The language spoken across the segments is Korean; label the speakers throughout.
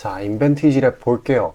Speaker 1: 자, 인벤티지랩 볼게요.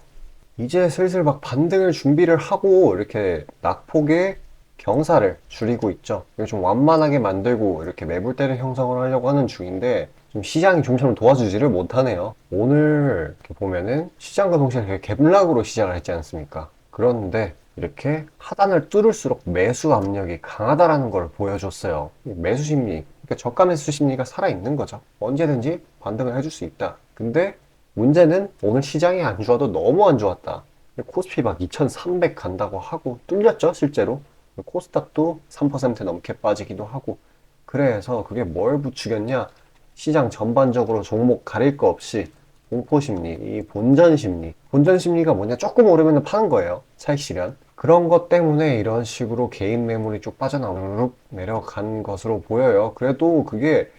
Speaker 1: 이제 슬슬 막 반등을 준비를 하고 이렇게 낙폭의 경사를 줄이고 있죠. 이거 좀 완만하게 만들고 이렇게 매물대를 형성을 하려고 하는 중인데 좀 시장이 좀처럼 도와주지를 못하네요. 오늘 이렇게 보면은 시장과 동시에 갭락으로 시작을 했지 않습니까? 그런데 이렇게 하단을 뚫을수록 매수 압력이 강하다라는 걸 보여줬어요. 이 매수 심리, 그러니까 저가 매수 심리가 살아있는 거죠. 언제든지 반등을 해줄 수 있다. 근데 문제는 오늘 시장이 안 좋아도 너무 안 좋았다. 코스피 막 2300 간다고 하고 뚫렸죠, 실제로. 코스닥도 3% 넘게 빠지기도 하고. 그래서 그게 뭘 부추겼냐? 시장 전반적으로 종목 가릴 거 없이 공포 심리, 이 본전 심리. 본전 심리가 뭐냐? 조금 오르면 파는 거예요. 차익 실현. 그런 것 때문에 이런 식으로 개인 매물이 쭉 빠져나오르륵 내려간 것으로 보여요. 그래도 그게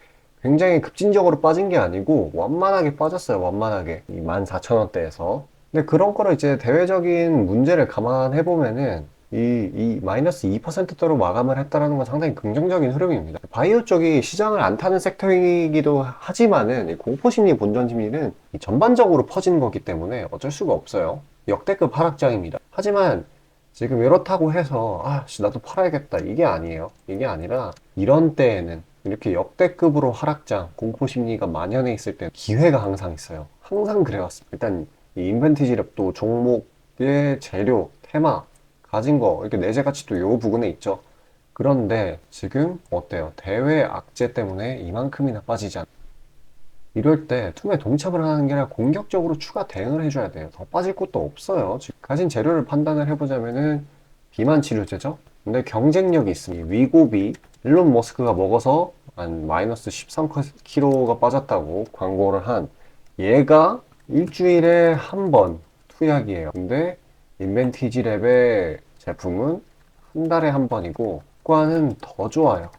Speaker 1: 굉장히 급진적으로 빠진 게 아니고 완만하게 빠졌어요. 완만하게. 이 14,000원대에서. 근데 그런 거를 이제 대외적인 문제를 감안해 보면은 이, 이 마이너스 2%대로 마감을 했다라는 건 상당히 긍정적인 흐름입니다. 바이오 쪽이 시장을 안 타는 섹터이기도 하지만은 이 공포심리, 본전심리는 이 전반적으로 퍼지는 거기 때문에 어쩔 수가 없어요. 역대급 하락장입니다. 하지만 지금 이렇다고 해서 아, 씨, 나도 팔아야겠다. 이게 아니에요. 이게 아니라 이런 때에는 이렇게 역대급으로 하락장, 공포 심리가 만연해 있을 때 기회가 항상 있어요. 항상 그래왔습니다. 일단 이 인벤티지 랩도 종목의 재료, 테마, 가진 거 이렇게 내재 가치도 요 부분에 있죠. 그런데 지금 어때요? 대외 악재 때문에 이만큼이나 빠지지 않. 이럴 때 툼에 동참을 하는 게 아니라 공격적으로 추가 대응을 해줘야 돼요. 더 빠질 곳도 없어요. 지금 가진 재료를 판단을 해보자면은 비만 치료제죠. 근데 경쟁력이 있으니 위고비 일론 머스크가 먹어서 한 마이너스 13kg가 빠졌다고 광고를 한 얘가 일주일에 한 번 투약이에요. 근데 인벤티지 랩의 제품은 한 달에 한 번이고 효과는 더 좋아요.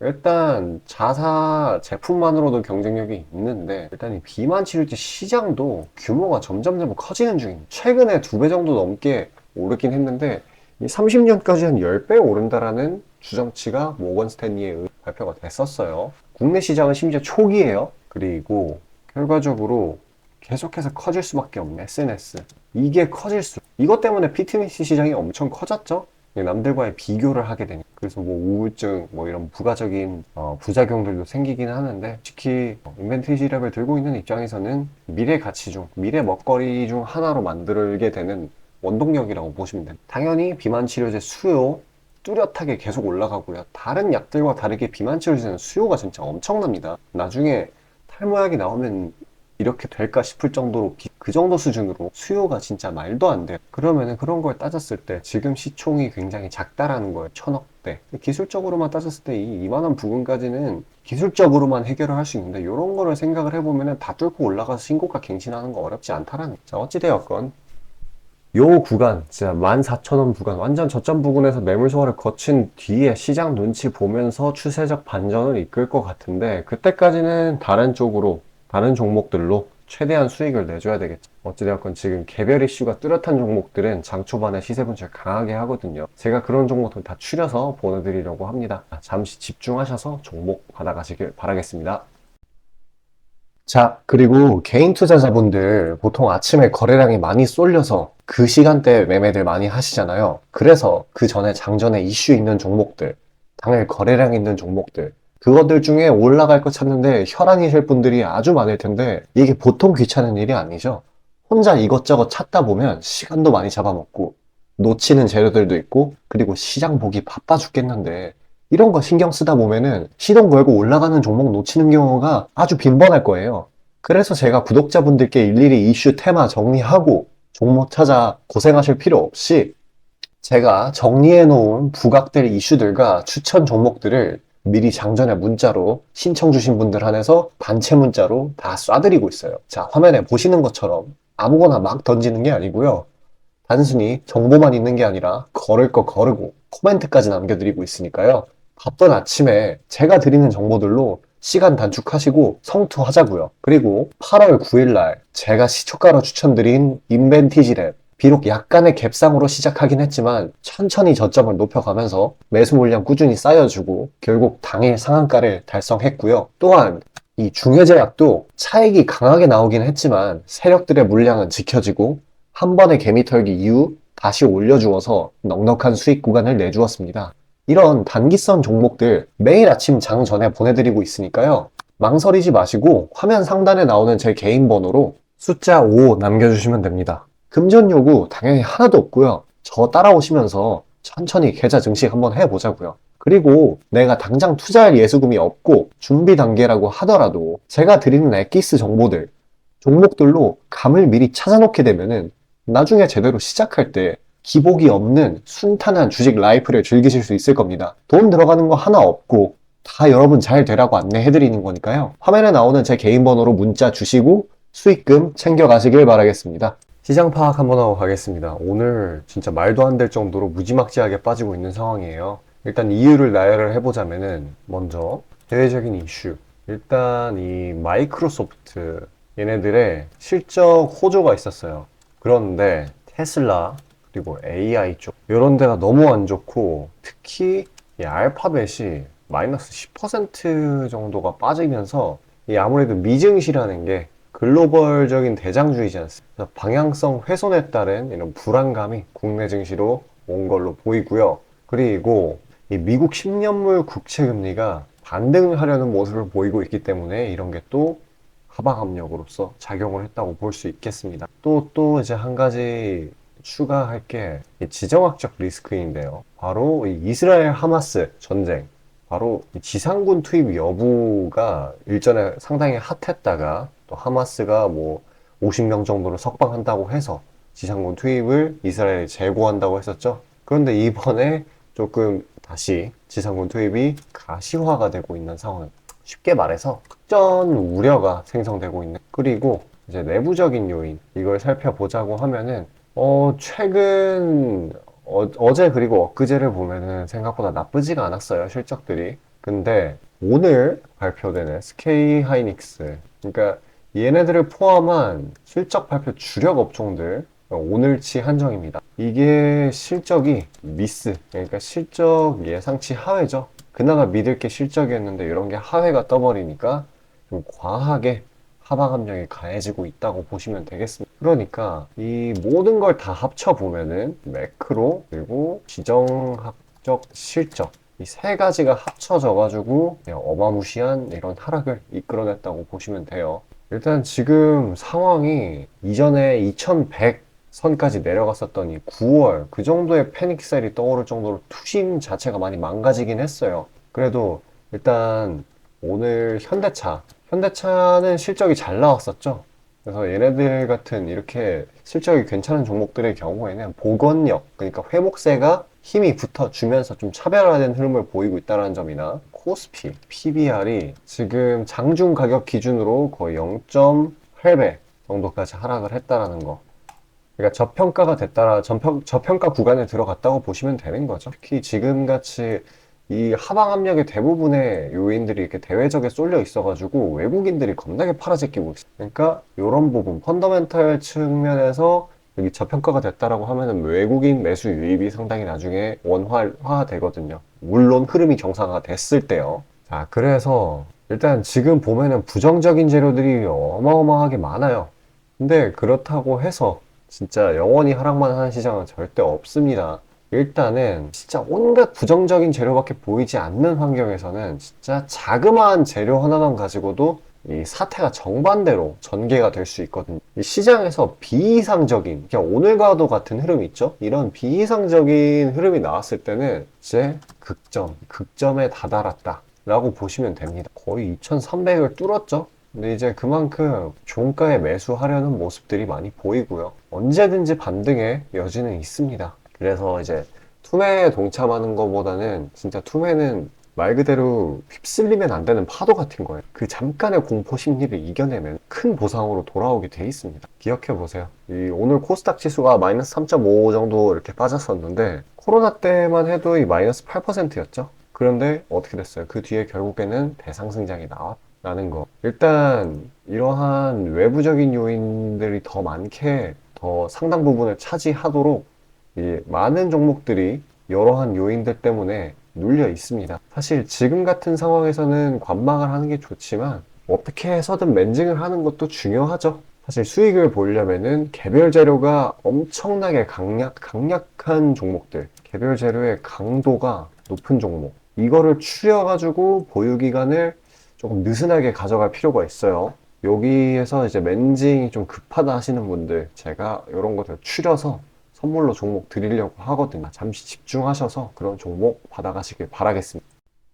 Speaker 1: 일단 자사 제품만으로도 경쟁력이 있는데 일단 이 비만 치료제 시장도 규모가 점점점 커지는 중입니다. 최근에 두 배 정도 넘게 오르긴 했는데 이 30년까지 한 10배 오른다라는 주정치가 모건 스탠리에 의해 발표가 됐었어요. 국내 시장은 심지어 초기예요. 그리고 결과적으로 계속해서 커질 수밖에 없는 SNS. 이게 커질수록 이것 때문에 피트니스 시장이 엄청 커졌죠. 남들과의 비교를 하게 되니 그래서 뭐 우울증 뭐 이런 부가적인 어, 부작용들도 생기긴 하는데 특히 인벤티지랩을 들고 있는 입장에서는 미래 가치 중 미래 먹거리 중 하나로 만들게 되는 원동력이라고 보시면 됩니다. 당연히 비만 치료제 수요 뚜렷하게 계속 올라가고요. 다른 약들과 다르게 비만 치료제는 수요가 진짜 엄청납니다. 나중에 탈모약이 나오면 이렇게 될까 싶을 정도로 비- 그 정도 수준으로 수요가 진짜 말도 안 돼요. 그러면은 그런 걸 따졌을 때 지금 시총이 굉장히 작다라는 거예요. 천억대. 기술적으로만 따졌을 때 이 이만한 부분까지는 기술적으로만 해결을 할 수 있는데 이런 거를 생각을 해보면은 다 뚫고 올라가서 신고가 갱신하는 거 어렵지 않다라는. 자, 어찌되었건 요 구간, 진짜 14,000원 구간, 완전 저점 부근에서 매물 소화를 거친 뒤에 시장 눈치 보면서 추세적 반전을 이끌 것 같은데, 그때까지는 다른 쪽으로, 다른 종목들로 최대한 수익을 내줘야 되겠죠. 어찌되었건 지금 개별 이슈가 뚜렷한 종목들은 장 초반에 시세 분출 강하게 하거든요. 제가 그런 종목들 다 추려서 보내드리려고 합니다. 잠시 집중하셔서 종목 받아가시길 바라겠습니다. 자, 그리고 개인 투자자분들 보통 아침에 거래량이 많이 쏠려서 그 시간대에 매매들 많이 하시잖아요. 그래서 그 전에 장전에 이슈 있는 종목들, 당일 거래량 있는 종목들, 그것들 중에 올라갈 거 찾는데 혈안이 셀 분들이 아주 많을 텐데 이게 보통 귀찮은 일이 아니죠. 혼자 이것저것 찾다 보면 시간도 많이 잡아먹고 놓치는 재료들도 있고 그리고 시장 보기 바빠 죽겠는데 이런 거 신경 쓰다 보면은 시동 걸고 올라가는 종목 놓치는 경우가 아주 빈번할 거예요. 그래서 제가 구독자분들께 일일이 이슈 테마 정리하고 종목 찾아 고생하실 필요 없이 제가 정리해 놓은 부각될 이슈들과 추천 종목들을 미리 장전에 문자로 신청 주신 분들 한해서 단체 문자로 다 쏴드리고 있어요. 자, 화면에 보시는 것처럼 아무거나 막 던지는 게 아니고요. 단순히 정보만 있는 게 아니라 걸을 거 거르고 코멘트까지 남겨드리고 있으니까요. 바쁜 아침에 제가 드리는 정보들로 시간 단축하시고 성투하자고요. 그리고 8월 9일 날 제가 시초가로 추천드린 인벤티지랩 비록 약간의 갭상으로 시작하긴 했지만 천천히 저점을 높여가면서 매수 물량 꾸준히 쌓여주고 결국 당일 상한가를 달성했고요. 또한 이 중해제약도 차익이 강하게 나오긴 했지만 세력들의 물량은 지켜지고 한 번의 개미 털기 이후 다시 올려주어서 넉넉한 수익 구간을 내주었습니다. 이런 단기성 종목들 매일 아침 장 전에 보내드리고 있으니까요. 망설이지 마시고 화면 상단에 나오는 제 개인 번호로 숫자 5 남겨주시면 됩니다. 금전 요구 당연히 하나도 없고요. 저 따라오시면서 천천히 계좌 증식 한번 해보자고요. 그리고 내가 당장 투자할 예수금이 없고 준비 단계라고 하더라도 제가 드리는 엑기스 정보들, 종목들로 감을 미리 찾아놓게 되면은 나중에 제대로 시작할 때 기복이 없는 순탄한 주식 라이프를 즐기실 수 있을 겁니다. 돈 들어가는 거 하나 없고 다 여러분 잘 되라고 안내해드리는 거니까요. 화면에 나오는 제 개인 번호로 문자 주시고 수익금 챙겨가시길 바라겠습니다. 시장 파악 한번 하고 가겠습니다. 오늘 진짜 말도 안 될 정도로 무지막지하게 빠지고 있는 상황이에요. 일단 이유를 나열을 해보자면은 먼저 대외적인 이슈. 일단 이 마이크로소프트 얘네들의 실적 호조가 있었어요. 그런데 테슬라 그리고 AI 쪽 이런 데가 너무 안 좋고 특히 이 알파벳이 마이너스 10% 정도가 빠지면서 이 아무래도 미증시라는 게 글로벌적인 대장주이지 않습니까? 방향성 훼손에 따른 이런 불안감이 국내 증시로 온 걸로 보이고요. 그리고 이 미국 10년물 국채 금리가 반등을 하려는 모습을 보이고 있기 때문에 이런 게 또 하방 압력으로서 작용을 했다고 볼 수 있겠습니다. 또, 또 이제 한 가지 추가할 게 지정학적 리스크인데요. 바로 이 이스라엘 하마스 전쟁. 바로 이 지상군 투입 여부가 일전에 상당히 핫했다가 또 하마스가 뭐 50명 정도를 석방한다고 해서 지상군 투입을 이스라엘에 재고한다고 했었죠. 그런데 이번에 조금 다시 지상군 투입이 가시화가 되고 있는 상황. 쉽게 말해서 특전 우려가 생성되고 있는. 그리고 이제 내부적인 요인 이걸 살펴보자고 하면은 어 최근 어, 제 그리고 엊그제를 보면은 생각보다 나쁘지가 않았어요 실적들이. 근데 오늘 발표되는 SK 하이닉스 그러니까 얘네들을 포함한 실적 발표 주력 업종들 오늘치 한정입니다. 이게 실적이 미스, 그러니까 실적 예상치 하회죠. 그나마 믿을 게 실적이었는데 이런 게 하회가 떠버리니까 좀 과하게 하방 압력이 가해지고 있다고 보시면 되겠습니다. 그러니까 이 모든 걸 다 합쳐 보면은 매크로 그리고 지정학적 실적 이 세 가지가 합쳐져 가지고 어마무시한 이런 하락을 이끌어냈다고 보시면 돼요. 일단 지금 상황이 이전에 2100 선까지 내려갔었던 이 9월 그 정도의 패닉셀이 떠오를 정도로 투심 자체가 많이 망가지긴 했어요. 그래도 일단 오늘 현대차 현대차는 실적이 잘 나왔었죠. 그래서 얘네들 같은 이렇게 실적이 괜찮은 종목들의 경우에는 복원력, 그러니까 회복세가 힘이 붙어주면서 좀 차별화된 흐름을 보이고 있다는 점이나 코스피, PBR이 지금 장중 가격 기준으로 거의 0.8배 정도까지 하락을 했다라는 거. 그러니까 저평가가 됐다라 저평, 저평가 구간에 들어갔다고 보시면 되는 거죠. 특히 지금 같이 이 하방 압력의 대부분의 요인들이 이렇게 대외적에 쏠려 있어가지고 외국인들이 겁나게 팔아제끼고 있어요. 그러니까 이런 부분 펀더멘탈 측면에서 여기 저평가가 됐다라고 하면은 외국인 매수 유입이 상당히 나중에 원활화 되거든요. 물론 흐름이 정상화가 됐을 때요. 자, 그래서 일단 지금 보면은 부정적인 재료들이 어마어마하게 많아요. 근데 그렇다고 해서 진짜 영원히 하락만 하는 시장은 절대 없습니다. 일단은 진짜 온갖 부정적인 재료밖에 보이지 않는 환경에서는 진짜 자그마한 재료 하나만 가지고도 이 사태가 정반대로 전개가 될 수 있거든요. 이 시장에서 비이상적인, 그냥 오늘과도 같은 흐름이 있죠? 이런 비이상적인 흐름이 나왔을 때는 이제 극점, 극점에 다다랐다. 라고 보시면 됩니다. 거의 2300을 뚫었죠? 근데 이제 그만큼 종가에 매수하려는 모습들이 많이 보이고요. 언제든지 반등의 여지는 있습니다. 그래서 이제 투매에 동참하는 것보다는 진짜 투매는 말 그대로 휩쓸리면 안 되는 파도 같은 거예요. 그 잠깐의 공포 심리를 이겨내면 큰 보상으로 돌아오게 돼 있습니다. 기억해 보세요. 이 오늘 코스닥 지수가 마이너스 3.5 정도 이렇게 빠졌었는데 코로나 때만 해도 이 마이너스 8%였죠. 그런데 어떻게 됐어요? 그 뒤에 결국에는 대상승장이 나왔다는 거. 일단 이러한 외부적인 요인들이 더 많게 더 상당 부분을 차지하도록 이 많은 종목들이 여러한 요인들 때문에 눌려 있습니다. 사실 지금 같은 상황에서는 관망을 하는 게 좋지만 어떻게 해서든 멘징을 하는 것도 중요하죠. 사실 수익을 보려면은 개별 재료가 엄청나게 강약, 강력한 종목들, 개별 재료의 강도가 높은 종목, 이거를 추려가지고 보유기간을 조금 느슨하게 가져갈 필요가 있어요. 여기에서 이제 멘징이 좀 급하다 하시는 분들, 제가 이런 것들 추려서 선물로 종목 드리려고 하거든요. 잠시 집중하셔서 그런 종목 받아가시길 바라겠습니다.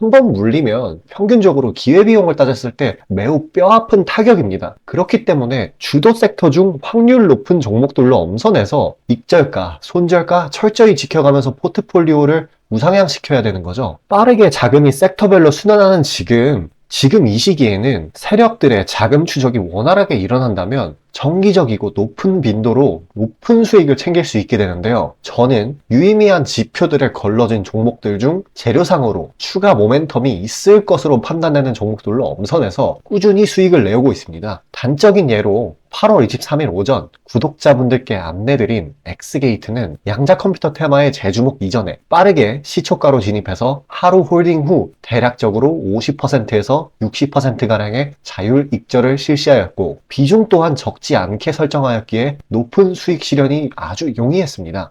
Speaker 1: 한 번 물리면 평균적으로 기회비용을 따졌을 때 매우 뼈아픈 타격입니다. 그렇기 때문에 주도 섹터 중 확률 높은 종목들로 엄선해서 익절가, 손절가 철저히 지켜가면서 포트폴리오를 우상향시켜야 되는 거죠. 빠르게 자금이 섹터별로 순환하는 지금 지금 이 시기에는 세력들의 자금 추적이 원활하게 일어난다면 정기적이고 높은 빈도로 높은 수익을 챙길 수 있게 되는데요. 저는 유의미한 지표들을 걸러진 종목들 중 재료상으로 추가 모멘텀이 있을 것으로 판단되는 종목들로 엄선해서 꾸준히 수익을 내오고 있습니다. 단적인 예로 8월 23일 오전 구독자분들께 안내드린 엑스게이트는 양자 컴퓨터 테마의 재주목 이전에 빠르게 시초가로 진입해서 하루 홀딩 후 대략적으로 50%에서 60%가량의 자율 익절을 실시하였고 비중 또한 적지 않게 설정하였기에 높은 수익 실현이 아주 용이했습니다.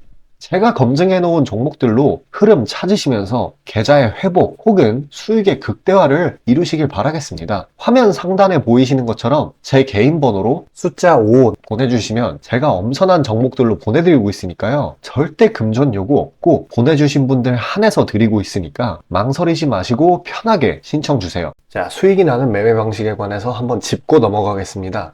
Speaker 1: 제가 검증해 놓은 종목들로 흐름 찾으시면서 계좌의 회복 혹은 수익의 극대화를 이루시길 바라겠습니다. 화면 상단에 보이시는 것처럼 제 개인 번호로 숫자 5 보내주시면 제가 엄선한 종목들로 보내드리고 있으니까요. 절대 금전 요구 없고 보내주신 분들 한해서 드리고 있으니까 망설이지 마시고 편하게 신청 주세요. 자, 수익이 나는 매매 방식에 관해서 한번 짚고 넘어가겠습니다.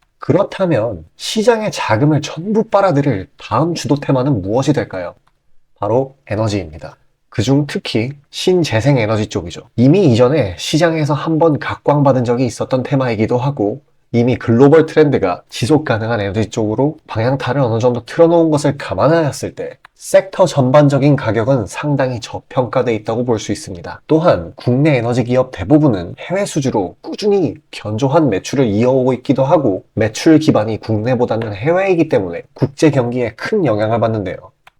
Speaker 1: 그렇다면 시장의 자금을 전부 빨아들일 다음 주도 테마는 무엇이 될까요? 바로 에너지입니다. 그중 특히 신재생 에너지 쪽이죠. 이미 이전에 시장에서 한번 각광받은 적이 있었던 테마이기도 하고 이미 글로벌 트렌드가 지속 가능한 에너지 쪽으로 방향타를 어느 정도 틀어놓은 것을 감안하였을 때 섹터 전반적인 가격은 상당히 저평가돼 있다고 볼 수 있습니다. 또한 국내 에너지 기업 대부분은 해외 수주로 꾸준히 견조한 매출을 이어오고 있기도 하고 매출 기반이 국내보다는 해외이기 때문에 국제 경기에 큰 영향을 받는데요.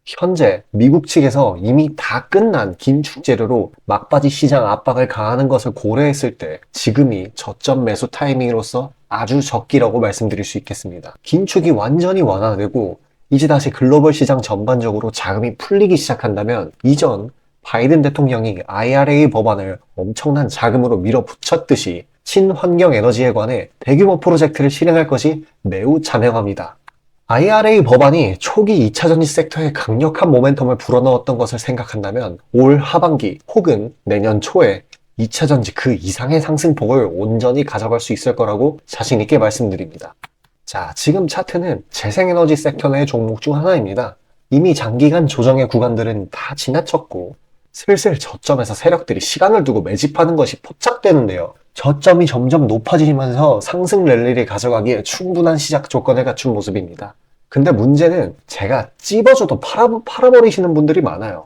Speaker 1: 현재 미국 측에서 이미 다 끝난 긴축 재료로 막바지 시장 압박을 가하는 것을 고려했을 때 지금이 저점 매수 타이밍으로서 아주 적기라고 말씀드릴 수 있겠습니다. 긴축이 완전히 완화되고 이제 다시 글로벌 시장 전반적으로 자금이 풀리기 시작한다면 이전 바이든 대통령이 IRA 법안을 엄청난 자금으로 밀어붙였듯이 친환경 에너지에 관해 대규모 프로젝트를 실행할 것이 매우 자명합니다. IRA 법안이 초기 2차 전지 섹터에 강력한 모멘텀을 불어넣었던 것을 생각한다면 올 하반기 혹은 내년 초에 2차 전지 그 이상의 상승폭을 온전히 가져갈 수 있을 거라고 자신있게 말씀드립니다. 자, 지금 차트는 재생에너지 섹터 내 종목 중 하나입니다. 이미 장기간 조정의 구간들은 다 지나쳤고 슬슬 저점에서 세력들이 시간을 두고 매집하는 것이 포착되는데요. 저점이 점점 높아지면서 상승 랠리를 가져가기에 충분한 시작 조건을 갖춘 모습입니다. 근데 문제는 제가 찝어줘도 팔아, 팔아버리시는 분들이 많아요.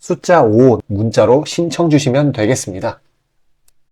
Speaker 1: 숫자 5 문자로 신청 주시면 되겠습니다.